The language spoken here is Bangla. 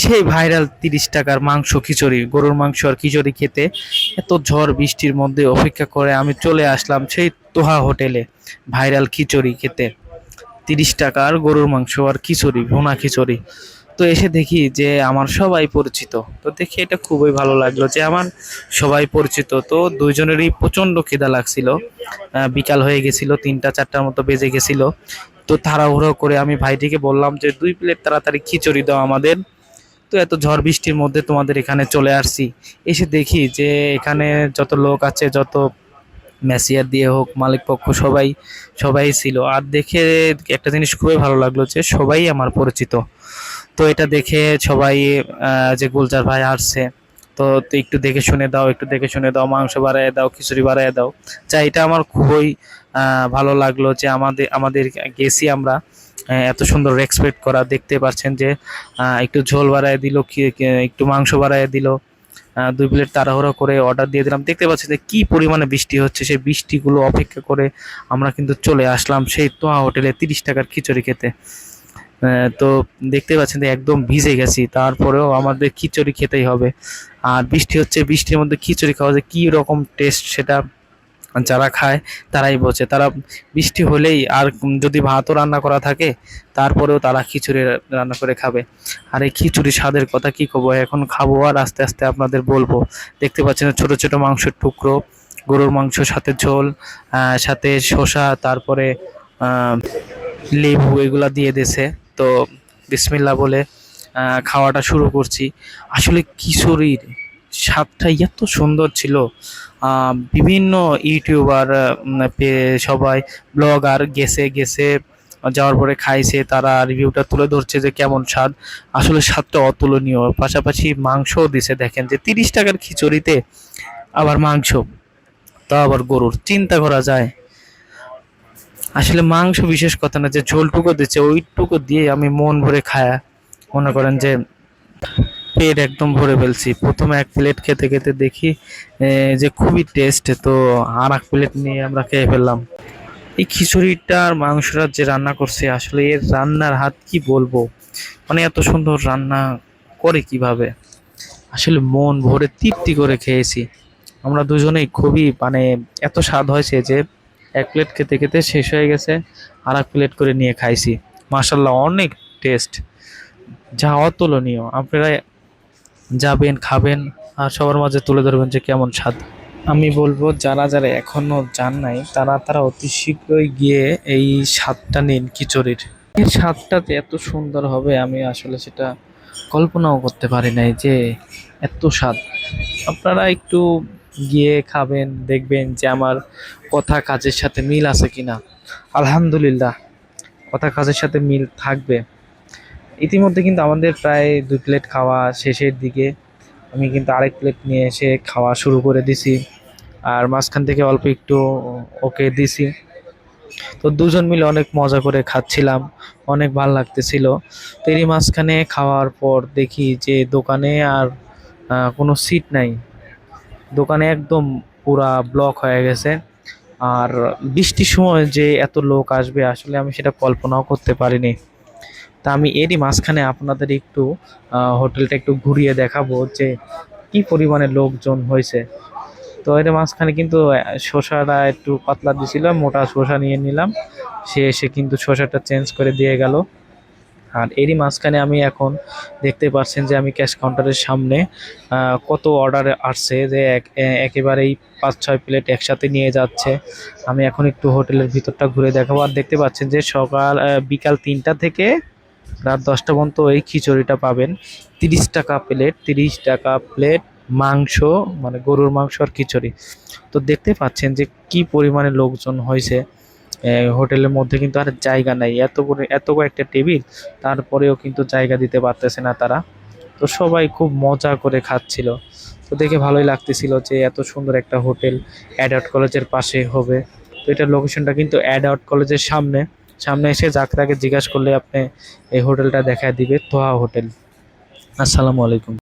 সেই ভাইরাল তিরিশ টাকার মাংস খিচুড়ি, গরুর মাংস আর খিচুড়ি খেতে এত ঝড় বৃষ্টির মধ্যে অপেক্ষা করে আমি চলে আসলাম সেই তোহা হোটেলে ভাইরাল খিচুড়ি খেতে। তিরিশ টাকার গরুর মাংস আর খিচুড়ি, ভুনা খিচুড়ি। তো এসে দেখি যে আমার সবাই পরিচিত। তো দেখি এটা খুবই ভালো লাগল যে আমার সবাই পরিচিত। তো দুইজনেরই প্রচণ্ড খিদা লাগছিল। বিকাল হয়ে গেছিল, তিনটা, চারটার মতো বেজে গেছিল। তো তাড়াহুড়ো করে আমি ভাইটিকে বললাম যে, দুই প্লেট তাড়াতাড়ি খিচুড়ি দাও আমাদের। তো এত ঝড় বৃষ্টির মধ্যে তোমাদের এখানে চলে আসছি। এসে দেখি যে, এখানে যত লোক আছে, যত ম্যাসিয়ার দিয়ে হোক, মালিক পক্ষ, সবাই সবাই ছিল। আর দেখে একটা জিনিস খুবই ভালো লাগল যে, সবাই আমার পরিচিত। তো এটা দেখে সবাই যে গুলজার ভাই আসছে তো একটু দেখে শুনে দাও, একটু দেখে শুনে দাও, মাংস বাড়ায় দাও, খিচুড়ি বাড়ায় দাও। যা এটা আমার খুবই ভালো লাগল যে আমাদের আমাদের গেছি আমরা এত সুন্দর এক্সপেক্ট করা, দেখতে পাচ্ছেন যে একটু ঝোল বাড়ায় দিল একটু মাংস বাড়ায় দিল দুই প্লেট তাড়াহুড়া করে অর্ডার দিয়ে দিলাম। দেখতে পাচ্ছি যে কি পরিমাণে বৃষ্টি হচ্ছে, সেই বৃষ্টিগুলো অপেক্ষা করে আমরা কিন্তু চলে আসলাম সেই তোয়া হোটেলে তিরিশ টাকার খিচুড়ি খেতে। তো দেখতে পাচ্ছেন যে একদম ভিজে গেছি। তারপরেও আমাদের খিচুড়ি খেতেই হবে। আর বৃষ্টি হচ্ছে, বৃষ্টির মধ্যে খিচুড়ি খাওয়া যে কি রকম টেস্ট সেটা যারা খায় তারাই বোঝে। তারা বৃষ্টি হলেই আর যদি ভাতও রান্না করা থাকে, তারপরেও তারা খিচুড়ি রান্না করে খাবে। আর এই খিচুড়ি স্বাদের কথা কি কব এখন খাব আর আস্তে আস্তে আপনাদের বলব। দেখতে পাচ্ছেন ছোট ছোট মাংসের টুকরো, গরুর মাংস, সাথে ঝোল সাথে শসা, তারপরে লেবু, এগুলা দিয়ে দিয়েছে। তো বিসমিল্লা বলে খাওয়াটা শুরু করছি। আসলে কিশোরীর স্বাদটা এত সুন্দর ছিল। বিভিন্ন ইউটিউবার সবাই ব্লগার গেছে গেছে, যাওয়ার পরে খাইছে, তারা রিভিউটা তুলে ধরছে যে কেমন স্বাদ। আসলে স্বাদটা অতুলনীয়। পাশাপাশি মাংসও দিছে, দেখেন যে তিরিশ টাকার খিচুড়িতে আবার মাংস, তা আবার গরুর। চিন্তা করা যায় আসলে মাংস বিশেষ কথা না, যে ঝোলটুকু দিচ্ছে, ওইটুকু দিয়ে আমি মন ভরে খায়া মনে করেন যে পেট একদম ভরে ফেলছি। প্রথমে এক প্লেট খেতে খেতে দেখি যে খুবই টেস্ট তো আর এক প্লেট নিয়ে আমরা খেয়ে ফেললাম। এই খিচুড়িটা আর মাংসটা যে রান্না করছে, আসলে এর রান্নার হাত কি বলব? মানে এত সুন্দর রান্না করে কীভাবে? আসলে মন ভরে তৃপ্তি করে খেয়েছি। আমরা দুজনেই খুবই মানে এত স্বাদ হয়েছে যে এক প্লেট খেতে খেতে শেষ হয়ে গেছে। আর এক প্লেট করে নিয়ে খাইছি। মাসাল্লাহ অনেক টেস্ট যা অতুলনীয় আপনারা যাবেন, খাবেন আর সবার মাঝে তুলে ধরবেন যে কেমন স্বাদ। আমি বলব, যারা যারা এখনও যান নাই, তারা তারা অতি শীঘ্রই গিয়ে এই স্বাদটা নিন খিচুড়ির। এই স্বাদটা যে এত সুন্দর হবে, আমি আসলে সেটা কল্পনাও করতে পারি নাই যে এত স্বাদ। আপনারা একটু গিয়ে খাবেন, দেখবেন যে আমার কথা কাজের সাথে মিল আছে কিনা? আলহামদুলিল্লাহ, কথা কাজের সাথে মিল থাকবে। ইতিমধ্যে কিন্তু আমাদের প্রায় দুই প্লেট খাওয়া শেষের দিকে। আমি কিন্তু আরেক প্লেট নিয়ে এসে খাওয়া শুরু করে দিছি। আর মাঝখান থেকে অল্প একটু ওকে দিছি। তো দুজন মিলে অনেক মজা করে খাচ্ছিলাম, অনেক ভালো লাগতেছিল। তো এরই মাঝখানে খাওয়ার পর দেখি যে দোকানে আর কোনো সিট নাই। দোকানে একদম পুরা ব্লক হয়ে গেছে। আর বৃষ্টির সময় যে এত লোক আসবে, আসলে আমি সেটা কল্পনাও করতে পারিনি। তা আমি এরই মাঝখানে আপনাদের একটু হোটেলটা একটু ঘুরিয়ে দেখাবো যে কি পরিমাণে লোকজন হয়েছে। তো এর মাঝখানে কিন্তু শশাটা শসাটা একটু পাতলা দিয়েছিলাম, মোটা শসা নিয়ে নিলাম। সে এসে কিন্তু শসাটা চেঞ্জ করে দিয়ে গেল। আর এরই মাঝখানে আমি এখন দেখতে পাচ্ছেন যে আমি ক্যাশ কাউন্টারের সামনে কত অর্ডার আসছে যে এক- একেবারেই পাঁচ, ছয় প্লেট একসাথে নিয়ে যাচ্ছে। আমি এখন একটু হোটেলের ভিতরটা ঘুরে দেখাবো। আর দেখতে পাচ্ছেন যে সকাল বিকাল তিনটা থেকে রাত দশটা পর্যন্ত এই খিচুড়িটা পাবেন। তিরিশ টাকা প্লেট তিরিশ টাকা প্লেট মাংস মানে গরুর মাংস আর খিচুড়ি। তো দেখতে পাচ্ছেন যে কি পরিমাণে লোকজন হয়েছে। হোটেলের মধ্যে কিন্তু আর জায়গা নাই। এত এত কয়েকটা টেবিল, তারপরেও কিন্তু জায়গা দিতে পারতেছে না তারা। তো সবাই খুব মজা করে খাচ্ছিল। তো দেখে ভালোই লাগতেছিল যে এত সুন্দর একটা হোটেল অ্যাডাল্ট কলেজের পাশে হবে। তো এটার লোকেশনটা কিন্তু অ্যাডাল্ট কলেজের সামনে। সামনে এসে যাকে তাকে জিজ্ঞাসা করলে আপনি এই হোটেলটা দেখা দিবে, তোহা হোটেল। আসসালামু আলাইকুম।